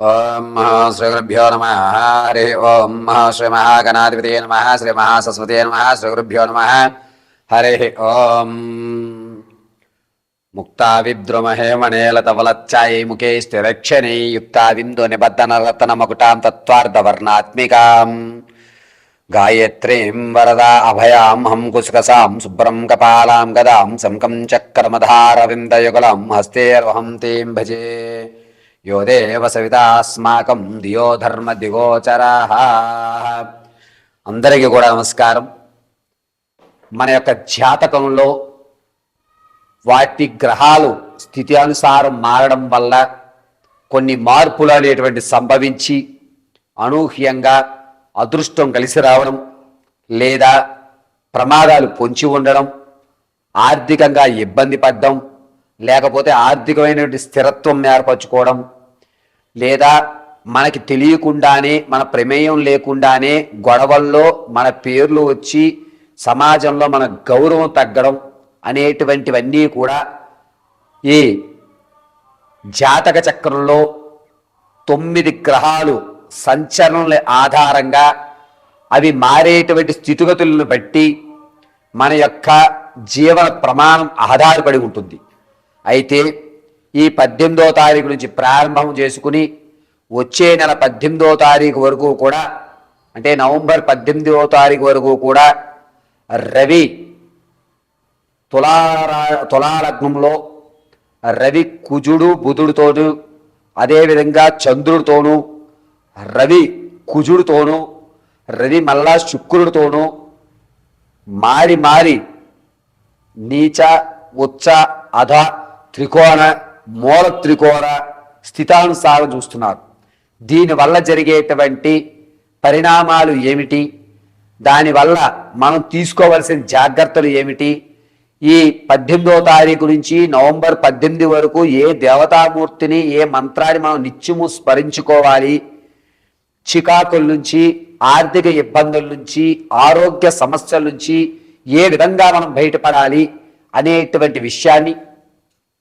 ఓం శ్రీగురుభ్యో నమ హరి ఓం శ్రీ మహాగణాధిపతి నమ శ్రీ మహాసరస్వతి నమ శ్రీగురుభ్యో నమ హరి ఓం. ముక్తా విద్రుమహేమణేలతవలచ్చాయై ముఖే స్థిరక్షణై యుక్తా బిందు నిబద్ధన రతన మకుటాం తత్వార్థవర్ణాత్మికాం గాయత్రీం వరదా అభయాం హం కుశకసాం శుభ్రం కపాలాం గదాం శంకం చక్రమధారవిందయుగలం హస్తేర్వహం తీం భజే. యో దేవ సవితాస్మాకం దియో ధర్మ దిగోచరా అందరికీ కూడా నమస్కారం. మన యొక్క జాతకంలో వాటి గ్రహాలు స్థితి అనుసారం మారడం వల్ల కొన్ని మార్పులు అనేటువంటి సంభవించి అనూహ్యంగా అదృష్టం కలిసి రావడం లేదా ప్రమాదాలు పొంచి ఉండడం ఆర్థికంగా ఇబ్బంది పడడం లేకపోతే ఆర్థికమైనటువంటి స్థిరత్వం ఏర్పరచుకోవడం లేదా మనకి తెలియకుండానే మన ప్రమేయం లేకుండానే గొడవల్లో మన పేర్లు వచ్చి సమాజంలో మన గౌరవం తగ్గడం అనేటువంటివన్నీ కూడా ఈ జాతక చక్రంలో తొమ్మిది గ్రహాలు సంచలనల ఆధారంగా అవి మారేటువంటి స్థితిగతులను బట్టి మన యొక్క జీవన ప్రమాణం ఆధారపడి ఉంటుంది. అయితే ఈ పద్దెనిమిదో తారీఖు నుంచి ప్రారంభం చేసుకుని వచ్చే నెల పద్దెనిమిదో తారీఖు వరకు కూడా అంటే నవంబర్ పద్దెనిమిదవ తారీఖు వరకు కూడా రవి తులారా తులాలగ్నంలో రవి కుజుడు బుధుడితోను అదేవిధంగా చంద్రుడితోనూ రవి కుజుడితోనూ రవి మళ్ళా శుక్రుడితోనూ మారి మారి నీచ ఉచ్చ అధ త్రికోణ మూల త్రికోణ స్థితానుసారం చూస్తున్నారు. దీనివల్ల జరిగేటువంటి పరిణామాలు ఏమిటి? దానివల్ల మనం తీసుకోవలసిన జాగ్రత్తలు ఏమిటి? ఈ పద్దెనిమిదో తారీఖు నుంచి నవంబర్ పద్దెనిమిది వరకు ఏ దేవతామూర్తిని ఏ మంత్రాన్ని మనం నిత్యము స్మరించుకోవాలి? చికాకుల నుంచి ఆర్థిక ఇబ్బందుల నుంచి ఆరోగ్య సమస్యల నుంచి ఏ విధంగా మనం బయటపడాలి అనేటువంటి విషయాన్ని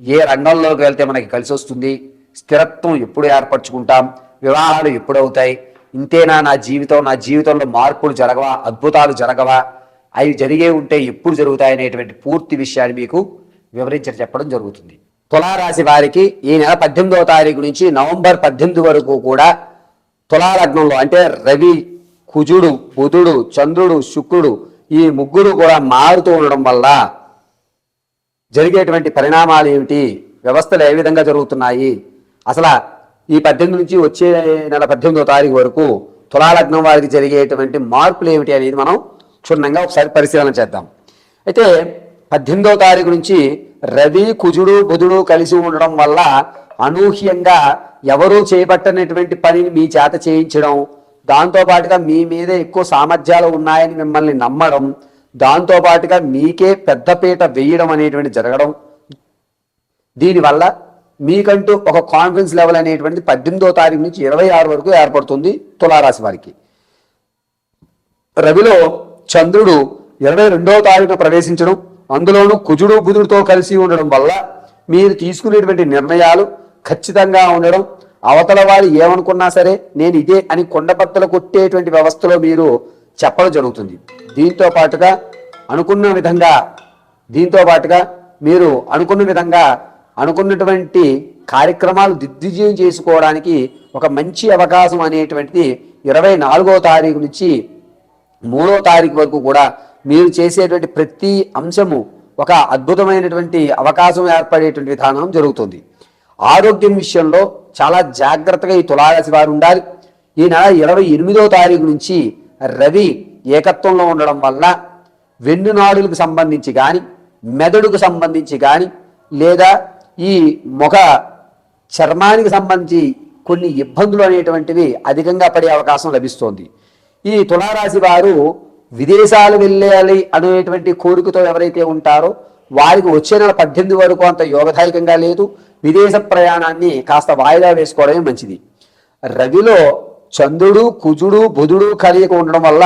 ఏ రంగంలోకి వెళ్తే మనకి కలిసి వస్తుంది? స్థిరత్వం ఎప్పుడు ఏర్పరచుకుంటాం? వివాహాలు ఎప్పుడు అవుతాయి ఇంతేనా నా జీవితం? నా జీవితంలో మార్పులు జరగవా? అద్భుతాలు జరగవా? అవి జరిగే ఉంటే ఎప్పుడు జరుగుతాయి అనేటువంటి పూర్తి విషయాన్ని మీకు వివరించి చెప్పడం జరుగుతుంది. తులారాశి వారికి ఈ నెల పద్దెనిమిదవ తారీఖు నుంచి నవంబర్ పద్దెనిమిది వరకు కూడా తులాలగ్నంలో అంటే రవి కుజుడు బుధుడు చంద్రుడు శుక్రుడు ఈ ముగ్గురు కూడా మారుతూ ఉండడం వల్ల జరిగేటువంటి పరిణామాలు ఏమిటి? వ్యవస్థలు ఏ విధంగా జరుగుతున్నాయి? అసలు ఈ పద్దెనిమిది నుంచి వచ్చే నెల పద్దెనిమిదో తారీఖు వరకు తులాలగ్నం వారికి జరిగేటువంటి మార్పులు ఏమిటి అనేది మనం క్షుణ్ణంగా ఒకసారి పరిశీలన చేద్దాం. అయితే పద్దెనిమిదో తారీఖు నుంచి రవి కుజుడు బుధుడు కలిసి ఉండడం వల్ల అనూహ్యంగా ఎవరూ చేపట్టనటువంటి పనిని మీ చేత చేయించడం దాంతో పాటుగా మీ మీదే ఎక్కువ సామర్థ్యాలు ఉన్నాయని మిమ్మల్ని నమ్మడం దాంతో పాటుగా మీకే పెద్దపీట వేయడం అనేటువంటి జరగడం. దీనివల్ల మీకంటూ ఒక కాన్ఫిడెన్స్ లెవెల్ అనేటువంటిది పద్దెనిమిదో తారీఖు నుంచి ఇరవై ఆరు వరకు ఏర్పడుతుంది తులారాశి వారికి. రవిలో చంద్రుడు ఇరవై రెండవ తారీఖున ప్రవేశించడం అందులోనూ కుజుడు బుధుడితో కలిసి ఉండడం వల్ల మీరు తీసుకునేటువంటి నిర్ణయాలు ఖచ్చితంగా ఉండడం అవతల వారు ఏమనుకున్నా సరే నేను ఇదే అని కొండపత్తలు కొట్టేటువంటి వ్యవస్థలో మీరు చెప్పడం జరుగుతుంది. దీంతో పాటుగా అనుకున్న విధంగా దీంతో పాటుగా మీరు అనుకున్న విధంగా అనుకున్నటువంటి కార్యక్రమాలు దిగ్విజయం చేసుకోవడానికి ఒక మంచి అవకాశం అనేటువంటిది ఇరవై నాలుగో తారీఖు నుంచి మూడో తారీఖు వరకు కూడా మీరు చేసేటువంటి ప్రతి అంశము ఒక అద్భుతమైనటువంటి అవకాశం ఏర్పడేటువంటి విధానం జరుగుతుంది. ఆరోగ్యం విషయంలో చాలా జాగ్రత్తగా ఈ తులారాశి వారు ఉండాలి. ఈ నెల ఇరవై ఎనిమిదో తారీఖు నుంచి రవి ఏకత్వంలో ఉండడం వల్ల వెన్నునాడులకు సంబంధించి కానీ మెదడుకు సంబంధించి కానీ లేదా ఈ ముఖ చర్మానికి సంబంధించి కొన్ని ఇబ్బందులు అనేటువంటివి అధికంగా పడే అవకాశం లభిస్తోంది. ఈ తులారాశి వారు విదేశాలు వెళ్ళాలి అనేటువంటి కోరికతో ఎవరైతే ఉంటారో వారికి వచ్చే నెల పద్దెనిమిది వరకు అంత యోగదాయకంగా లేదు. విదేశ ప్రయాణాన్ని కాస్త వాయిదా వేసుకోవడమే మంచిది. రవిలో చంద్రుడు కుజుడు బుధుడు కలియక ఉండడం వల్ల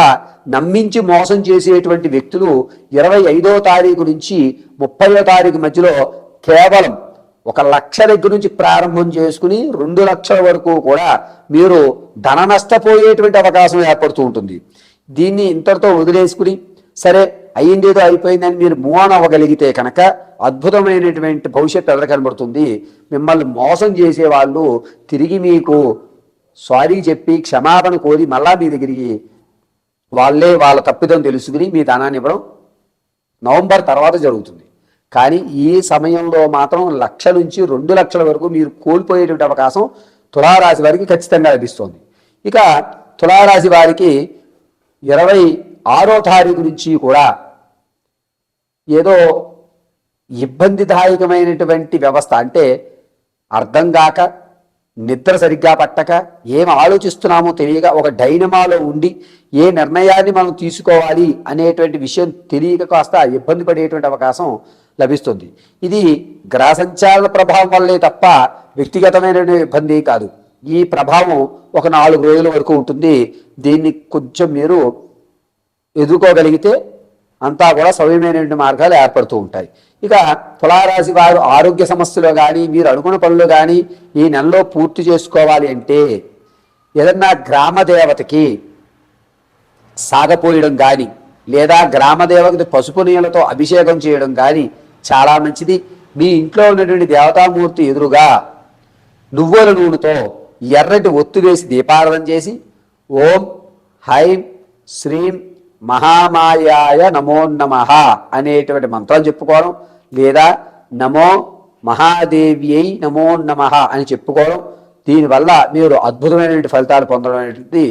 నమ్మించి మోసం చేసేటువంటి వ్యక్తులు ఇరవై ఐదో తారీఖు నుంచి ముప్పయో తారీఖు మధ్యలో కేవలం ఒక లక్ష దగ్గర నుంచి ప్రారంభం చేసుకుని రెండు లక్షల వరకు కూడా మీరు ధన నష్టపోయేటువంటి అవకాశం ఏర్పడుతూ ఉంటుంది. దీన్ని ఇంతటితో వదిలేసుకుని సరే అయ్యిందేదో అయిపోయిందని మీరు మూవ్ ఆన్ అవ్వగలిగితే కనుక అద్భుతమైనటువంటి భవిష్యత్తు ఎదురు కనబడుతుంది? మిమ్మల్ని మోసం చేసే వాళ్ళు తిరిగి మీకు సారీ చెప్పి క్షమాపణ కోరి మళ్ళా మీ దగ్గరికి వాళ్ళే వాళ్ళ తప్పిదం తెలుసుకుని మీ ధనాన్ని ఇవ్వడం నవంబర్ తర్వాత జరుగుతుంది. కానీ ఈ సమయంలో మాత్రం లక్ష నుంచి రెండు లక్షల వరకు మీరు కోల్పోయేటువంటి అవకాశం తులారాశి వారికి ఖచ్చితంగా లభిస్తుంది. ఇక తులారాశి వారికి ఇరవై ఆరో తారీఖు నుంచి కూడా ఏదో ఇబ్బందిదాయకమైనటువంటి వ్యవస్థ అంటే అర్థం కాక నిద్ర సరిగ్గా పట్టక ఏం ఆలోచిస్తున్నామో తెలియక ఒక డైనమాలో ఉండి ఏ నిర్ణయాన్ని మనం తీసుకోవాలి అనేటువంటి విషయం తెలియక కాస్త ఇబ్బంది పడేటువంటి అవకాశం లభిస్తుంది. ఇది గ్రహ సంచాలన ప్రభావం వల్లే తప్ప వ్యక్తిగతమైన ఇబ్బంది కాదు. ఈ ప్రభావం ఒక నాలుగు రోజుల వరకు ఉంటుంది. దీన్ని కొంచెం మీరు ఎదుర్కోగలిగితే అంతా కూడా సవ్యమైనటువంటి మార్గాలు ఏర్పడుతూ ఉంటాయి. ఇక తులారాశి వారు ఆరోగ్య సమస్యలు కానీ మీరు అనుకున్న పనులు కానీ ఈ నెలలో పూర్తి చేసుకోవాలి అంటే ఏదన్నా గ్రామదేవతకి సాగపోయడం కానీ లేదా గ్రామదేవతకి పసుపు నీళ్ళతో అభిషేకం చేయడం కానీ చాలా మంచిది. మీ ఇంట్లో ఉన్నటువంటి దేవతామూర్తి ఎదురుగా నువ్వుల నూనెతో ఎర్రటి ఒత్తు వేసి దీపారాధన చేసి ఓం హైం శ్రీం మహామాయాయ నమో నమ అనేటువంటి మంత్రాలు చెప్పుకోవడం లేదా నమో మహాదేవ్యై నమో నమ అని చెప్పుకోవడం. దీనివల్ల మీరు అద్భుతమైనటువంటి ఫలితాలు పొందడం అనేటువంటి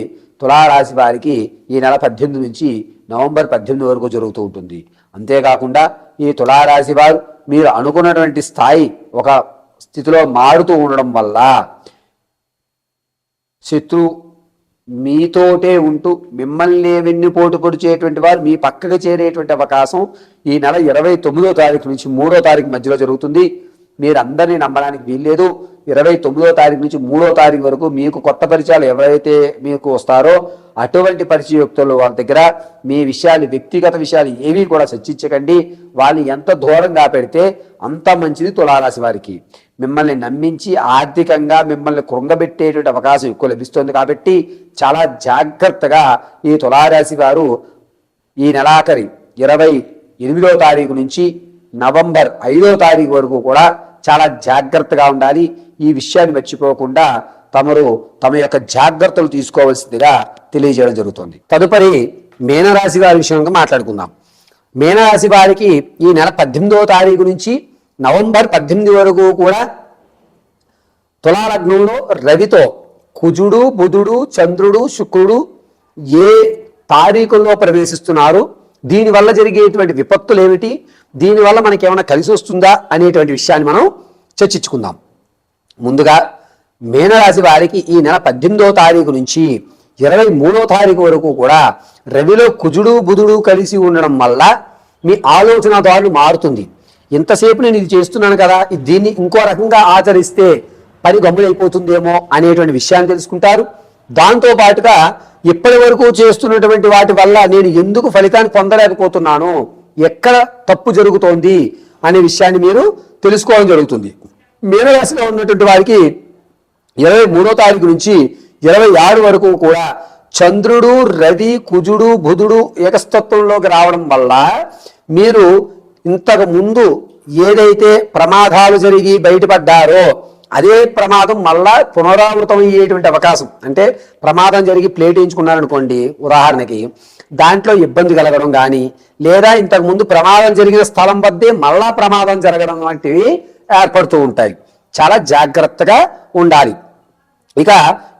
తులారాశి వారికి ఈ నెల పద్దెనిమిది నుంచి నవంబర్ పద్దెనిమిది వరకు జరుగుతూ ఉంటుంది. అంతేకాకుండా ఈ తులారాశి వారు మీరు అనుకున్నటువంటి స్థాయి ఒక స్థితిలో మారుతూ ఉండడం వల్ల శత్రు మీతోటే ఉంటూ మిమ్మల్ని వెన్నుపోటు పొడిచేటువంటి వారు మీ పక్కకు చేరేటువంటి అవకాశం ఈ నెల ఇరవై తొమ్మిదో తారీఖు నుంచి మూడో తారీఖు మధ్యలో జరుగుతుంది. మీరు అందరినీ నమ్మడానికి వీల్లేదు. ఇరవై తొమ్మిదో తారీఖు నుంచి మూడో తారీఖు వరకు మీకు కొత్త పరిచయాలు ఎవరైతే మీకు వస్తారో అటువంటి పరిచయోక్తులు వాళ్ళ దగ్గర మీ విషయాలు వ్యక్తిగత విషయాలు ఏవి కూడా చర్చించకండి. వాళ్ళు ఎంత దూరంగా పెడితే అంత మంచిది తులారాశి వారికి. మిమ్మల్ని నమ్మించి ఆర్థికంగా మిమ్మల్ని కృంగబెట్టేటువంటి అవకాశం ఎక్కువ లభిస్తుంది కాబట్టి చాలా జాగ్రత్తగా ఈ తులారాశి వారు ఈ నెలాఖరి ఇరవై ఎనిమిదో తారీఖు నుంచి నవంబర్ ఐదో తారీఖు వరకు కూడా చాలా జాగ్రత్తగా ఉండాలి. ఈ విషయాన్ని మర్చిపోకుండా తమరు తమ యొక్క జాగ్రత్తలు తీసుకోవాల్సిందిగా తెలియజేయడం జరుగుతుంది. తదుపరి మీనరాశి వారి విషయంగా మాట్లాడుకుందాం. మీనరాశి వారికి ఈ నెల పద్దెనిమిదవ తారీఖు నుంచి నవంబర్ పద్దెనిమిది వరకు కూడా తులాలగ్నంలో రవితో కుజుడు బుధుడు చంద్రుడు శుక్రుడు ఏ తారీఖుల్లో ప్రవేశిస్తున్నారు? దీనివల్ల జరిగేటువంటి విపత్తులు ఏమిటి? దీనివల్ల మనకి ఏమైనా కలిసి వస్తుందా అనేటువంటి విషయాన్ని మనం చర్చించుకుందాం. ముందుగా మీనరాశి వారికి ఈ నెల పద్దెనిమిదవ తారీఖు నుంచి ఇరవై మూడో తారీఖు వరకు కూడా రవిలో కుజుడు బుధుడు కలిసి ఉండడం వల్ల మీ ఆలోచన ధోరణి మారుతుంది. ఇంతసేపు నేను ఇది చేస్తున్నాను కదా దీన్ని ఇంకో రకంగా ఆచరిస్తే పని గమ్ములైపోతుందేమో అనేటువంటి విషయాన్ని తెలుసుకుంటారు. దాంతో పాటుగా ఇప్పటి వరకు చేస్తున్నటువంటి వాటి వల్ల నేను ఎందుకు ఫలితాన్ని పొందలేకపోతున్నాను ఎక్కడ తప్పు జరుగుతోంది అనే విషయాన్ని మీరు తెలుసుకోవడం జరుగుతుంది. మీనరాశిలో ఉన్నటువంటి వారికి ఇరవై మూడో తారీఖు నుంచి ఇరవై ఆరు వరకు కూడా చంద్రుడు రవి కుజుడు బుధుడు ఏకస్తత్వంలోకి రావడం వల్ల మీరు ఇంతకు ముందు ఏదైతే ప్రమాదాలు జరిగి బయటపడ్డారో అదే ప్రమాదం మళ్ళా పునరావృతం అయ్యేటువంటి అవకాశం. అంటే ప్రమాదం జరిగి ప్లేట్ వేయించుకున్నారనుకోండి ఉదాహరణకి దాంట్లో ఇబ్బంది కలగడం కానీ లేదా ఇంతకుముందు ప్రమాదం జరిగిన స్థలం వద్దే మళ్ళా ప్రమాదం జరగడం వంటివి ఏర్పడుతూ ఉంటాయి. చాలా జాగ్రత్తగా ఉండాలి. ఇక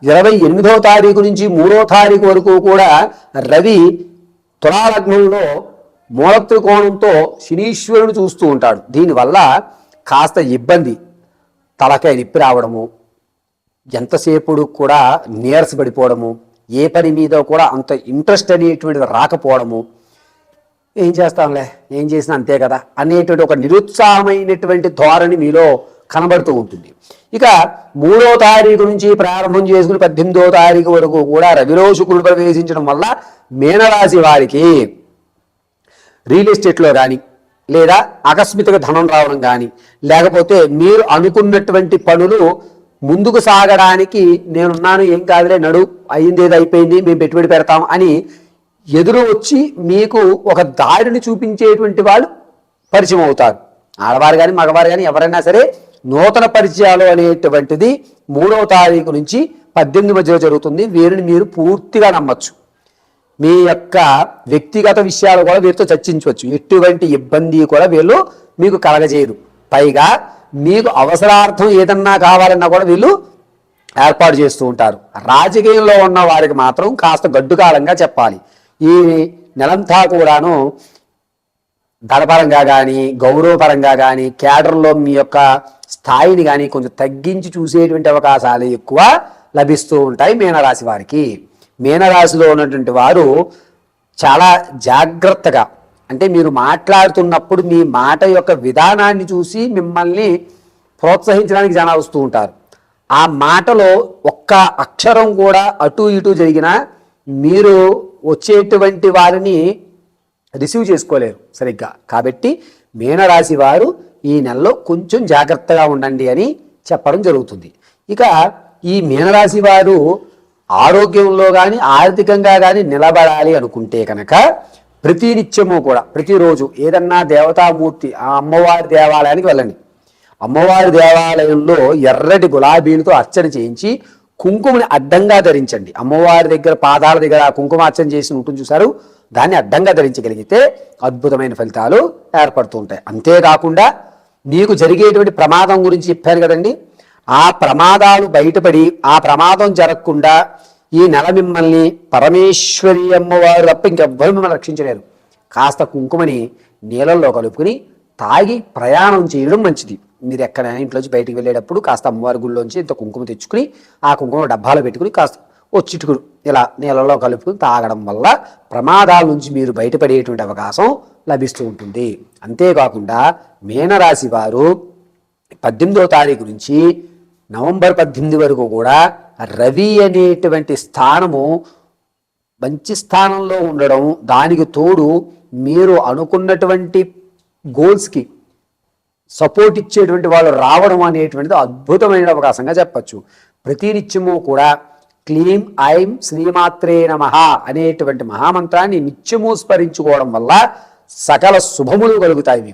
ఇరవై ఎనిమిదో తారీఖు నుంచి మూడో తారీఖు వరకు కూడా రవి తులాలగ్నంలో మూలత్రికోణంతో శనీశ్వరుడు చూస్తూ ఉంటాడు. దీనివల్ల కాస్త ఇబ్బంది. తలకాయ నిప్పి రావడము ఎంతసేపుడు కూడా నీరసపడిపోవడము ఏ పని మీద కూడా అంత ఇంట్రెస్ట్ అనేటువంటిది రాకపోవడము. ఏం చేస్తాంలే? ఏం చేసినా అంతే కదా? అనేటువంటి ఒక నిరుత్సాహమైనటువంటి ధోరణి మీలో కనబడుతూ ఉంటుంది. ఇక మూడో తారీఖు నుంచి ప్రారంభం చేసుకుని పద్దెనిమిదో తారీఖు వరకు కూడా రవిలో శుక్రుడు ప్రవేశించడం వల్ల మీనరాశి వారికి రియల్ ఎస్టేట్లో కానీ లేదా ఆకస్మిక ధనం రావడం కానీ లేకపోతే మీరు అనుకున్నటువంటి పనులు ముందుకు సాగడానికి నేనున్నాను ఏం కాదులే నడు అయింది ఏది అయిపోయింది మేము పెట్టుబడి పెడతాం అని ఎదురు వచ్చి మీకు ఒక దారిని చూపించేటువంటి వాళ్ళు పరిచయం అవుతారు. ఆడవారు కానీ మగవారు కానీ ఎవరైనా సరే నూతన పరిచయాలు అనేటువంటిది మూడవ తారీఖు నుంచి పద్దెనిమిది మధ్యలో జరుగుతుంది. వీరిని మీరు పూర్తిగా నమ్మచ్చు. మీ యొక్క వ్యక్తిగత విషయాలు కూడా వీరితో చర్చించవచ్చు. ఎటువంటి ఇబ్బంది కూడా వీళ్ళు మీకు కలగజేయరు. పైగా మీకు అవసరార్థం ఏదన్నా కావాలన్నా కూడా వీళ్ళు ఏర్పాటు చేస్తూ ఉంటారు. రాజకీయంలో ఉన్న వారికి మాత్రం కాస్త గడ్డుకాలంగా చెప్పాలి. ఈ నెలంతా కూడాను ధనపరంగా కానీ గౌరవపరంగా కానీ కేడర్లో మీ యొక్క స్థాయిని కానీ కొంచెం తగ్గించి చూసేటువంటి అవకాశాలు ఎక్కువ లభిస్తూ ఉంటాయి మీనరాశి వారికి. మీనరాశిలో ఉన్నటువంటి వారు చాలా జాగ్రత్తగా అంటే మీరు మాట్లాడుతున్నప్పుడు మీ మాట యొక్క విధానాన్ని చూసి మిమ్మల్ని ప్రోత్సహించడానికి జనాలు వస్తూ ఉంటారు. ఆ మాటలో ఒక్క అక్షరం కూడా అటు ఇటు జరిగినా మీరు వచ్చేటువంటి వారిని రిసీవ్ చేసుకోలేరు సరిగ్గా. కాబట్టి మీనరాశి వారు ఈ నెలలో కొంచెం జాగ్రత్తగా ఉండండి అని చెప్పడం జరుగుతుంది. ఇక ఈ మీనరాశి వారు ఆరోగ్యంలో కానీ ఆర్థికంగా కానీ నిలబడాలి అనుకుంటే కనుక ప్రతి నిత్యము కూడా ప్రతిరోజు ఏదన్నా దేవతామూర్తి ఆ అమ్మవారి దేవాలయానికి వెళ్ళండి. అమ్మవారి దేవాలయంలో ఎర్రటి గులాబీలతో అర్చన చేయించి కుంకుమని అడ్డంగా ధరించండి. అమ్మవారి దగ్గర పాదాల దగ్గర ఆ కుంకుమ అర్చన చేసి ఉంటుంది చూసారు దాన్ని అడ్డంగా ధరించగలిగితే అద్భుతమైన ఫలితాలు ఏర్పడుతూ ఉంటాయి. అంతేకాకుండా మీకు జరిగేటువంటి ప్రమాదం గురించి చెప్పాను కదండి. ఆ ప్రమాదాలు బయటపడి ఆ ప్రమాదం జరగకుండా ఈ నెల మిమ్మల్ని పరమేశ్వరి అమ్మవారు తప్ప ఇంకెవ్వరు మిమ్మల్ని రక్షించలేరు. కాస్త కుంకుమని నీళ్ళల్లో కలుపుకుని తాగి ప్రయాణం చేయడం మంచిది. మీరు ఎక్కడైనా ఇంట్లోంచి బయటికి వెళ్ళేటప్పుడు కాస్త అమ్మవారి గుళ్ళోంచి ఇంత కుంకుమ తెచ్చుకుని ఆ కుంకుమ డబ్బాలో పెట్టుకుని కాస్త ఓ చిటుకుడు ఇలా నీళ్ళలో కలుపుకుని తాగడం వల్ల ప్రమాదాల నుంచి మీరు బయటపడేటువంటి అవకాశం లభిస్తూ ఉంటుంది. అంతేకాకుండా మీనరాశి వారు పద్దెనిమిదో తారీఖు నుంచి నవంబర్ పద్దెనిమిది వరకు కూడా రవి అనేటువంటి స్థానము మంచి స్థానంలో ఉండడం దానికి తోడు మీరు అనుకున్నటువంటి గోల్స్కి సపోర్ట్ ఇచ్చేటువంటి వాళ్ళు రావడం అనేటువంటిది అద్భుతమైన అవకాశంగా చెప్పచ్చు. ప్రతినిత్యము కూడా క్లీం ఐం శ్రీమాత్రే నమ అనేటువంటి మహామంత్రాన్ని నిత్యము స్మరించుకోవడం వల్ల సకల శుభములు కలుగుతాయి మీకు.